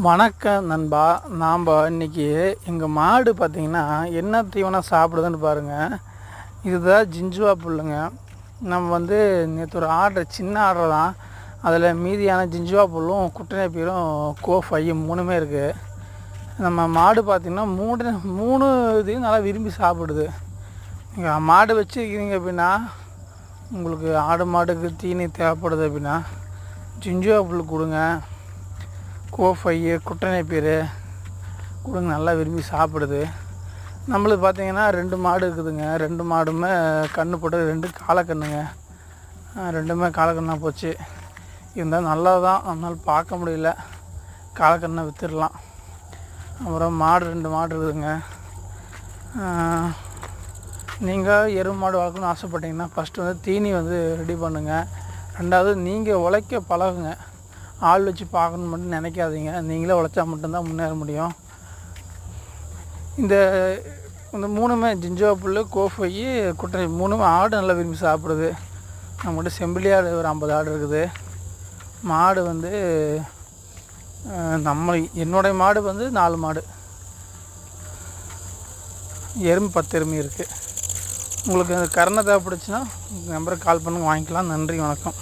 வணக்கம் நண்பா. நாம் இன்னைக்கு எங்கள் மாடு பார்த்திங்கன்னா என்ன தீவனம் சாப்பிடுதுன்னு பாருங்கள் இதுதான் ஜிஞ்சுவா புல்லுங்க. நம்ம வந்து நேற்று ஒரு ஆர்டர் சின்ன ஆர்டர் தான் அதில் மீதியான ஜிஞ்சுவா புல்லும் குட்டனை பீரும் கோ ஃபையும் மூணுமே இருக்குது நம்ம மாடு பார்த்திங்கன்னா மூணு மூணு இதையும் நல்லா விரும்பி சாப்பிடுது. நீங்கள் மாடு வச்சுருக்கிறீங்க அப்படின்னா உங்களுக்கு ஆடு மாடுக்கு தீனி தேவைப்படுது அப்படின்னா ஜிஞ்சுவா புல் கொடுங்க. கோஃபையு குட்டனை பயிறு கொடுங்க நல்லா விரும்பி சாப்பிடுது. நம்மளுக்கு பார்த்தீங்கன்னா ரெண்டு மாடு இருக்குதுங்க. ரெண்டு மாடுமே கன்று போட்டு ரெண்டு காலக்கண்ணுங்க. ரெண்டுமே காலக்கண்ணாக போச்சு. இருந்தாலும் நல்லா தான் நம்மளால் பார்க்க முடியல. காலக்கண்ணை விற்றுடலாம் அப்புறம் மாடு ரெண்டு மாடு இருக்குதுங்க. நீங்கள் எரு மாடு வளர்க்கணும்னு ஆசைப்பட்டீங்கன்னா ஃபஸ்ட்டு வந்து தீனி வந்து ரெடி பண்ணுங்கள் ரெண்டாவது நீங்கள் உழைக்க பழகுங்க. ஆள் வச்சு பார்க்கணும் மட்டும் நினைக்காதீங்க. நீங்களே உழைச்சா மட்டும்தான் முன்னேற முடியும். இந்த இந்த மூணுமே ஜிஞ்சோ புல் கோஃபை குட்டை மூணுமே ஆடு நல்லா விரும்பி சாப்பிடுது. நம்மகிட்ட செம்பிலி ஆடு ஒரு ஐம்பது ஆடு இருக்குது. மாடு வந்து நம்ம என்னுடைய மாடு வந்து நாலு மாடு. எறும்பு பத்து எறும்பு இருக்குது உங்களுக்கு கரணை தேவைப்படுச்சுன்னா நம்பருக்கு கால் பண்ணுங்க வாங்கிக்கலாம். நன்றி வணக்கம்.